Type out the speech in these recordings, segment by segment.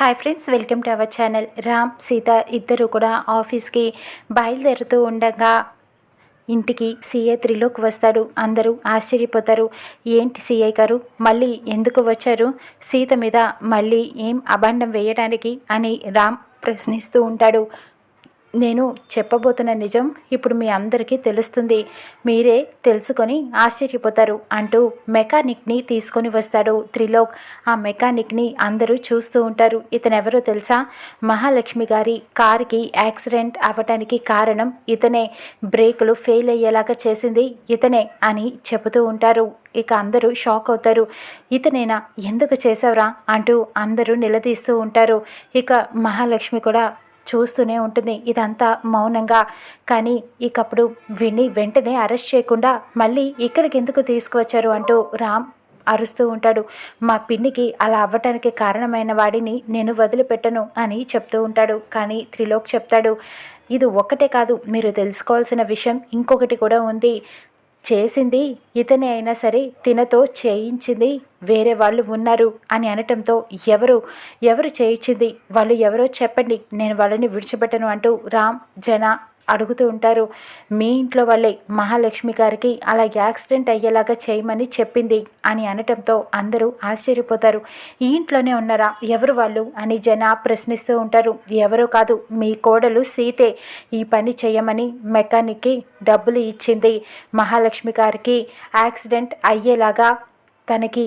Hi friends welcome to our channel Ram Sita ఇద్దరు కూడా ఆఫీస్కి బయలుదేరుతూ ఉండగా ఇంటికి సీఐ త్రిలోక్ వస్తాడు. అందరూ ఆశ్చర్యపోతారు. ఏంటి సీఐ గారు? మళ్ళీ ఎందుకు వచ్చారు? సీత మీద మళ్ళీ ఏం అభాండం వేయడానికి అని రామ్ ప్రశ్నిస్తూ ఉంటాడు. నేను చెప్పబోతున్న నిజం ఇప్పుడు మీ అందరికీ తెలుస్తుంది. మీరే తెలుసుకొని ఆశ్చర్యపోతారు అంటూ మెకానిక్ని తీసుకొని వస్తాడు త్రిలోక్. ఆ మెకానిక్ని అందరూ చూస్తూ ఉంటారు. ఇతను ఎవరో తెలుసా? మహాలక్ష్మి గారి కారుకి యాక్సిడెంట్ అవ్వటానికి కారణం ఇతనే. బ్రేకులు ఫెయిల్ అయ్యేలాగా చేసింది ఇతనే అని చెబుతూ ఉంటారు. ఇక అందరూ షాక్ అవుతారు. ఇతనేనా? ఎందుకు చేసావురా అంటూ అందరూ నిలదీస్తూ ఉంటారు. ఇక మహాలక్ష్మి కూడా చూస్తూనే ఉంటుంది. ఇదంతా మౌనంగా. కానీ ఇకప్పుడు విని వెంటనే అరెస్ట్ చేయకుండా మళ్ళీ ఇక్కడికి ఎందుకు తీసుకువచ్చారు అంటూ రామ్ అరుస్తూ ఉంటాడు. మా పిన్నికి అలా అవ్వటానికి కారణమైన వాడిని నేను వదిలిపెట్టను అని చెప్తూ ఉంటాడు. కానీ త్రిలోక్ చెప్తాడు ఇది ఒక్కటే కాదు మీరు తెలుసుకోవాల్సిన విషయం ఇంకొకటి కూడా ఉంది. చేసింది ఇతనే అయినా సరే తినతో చేయించింది వేరే వాళ్ళు ఉన్నారు అని అనటంతో ఎవరు ఎవరు చేయించింది వాళ్ళు ఎవరో చెప్పండి నేను వాళ్ళని విడిచిపెట్టను అంటూ రామ్ జన అడుగుతూ ఉంటారు. మీ ఇంట్లో వాళ్ళే మహాలక్ష్మి గారికి అలా యాక్సిడెంట్ అయ్యేలాగా చేయమని చెప్పింది అని అనటంతో అందరూ ఆశ్చర్యపోతారు. ఈ ఇంట్లోనే ఉన్నారా? ఎవరు వాళ్ళు? అని జన ప్రశ్నిస్తూ ఉంటారు. ఎవరో కాదు మీ కోడలు సీతే. ఈ పని చేయమని మెకానిక్కి డబ్బులు ఇచ్చింది. మహాలక్ష్మి గారికి యాక్సిడెంట్ అయ్యేలాగా తనకి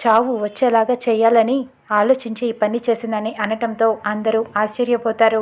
చావు వచ్చేలాగా చేయాలని ఆలోచించి ఈ పని చేసిందని అనటంతో అందరూ ఆశ్చర్యపోతారు.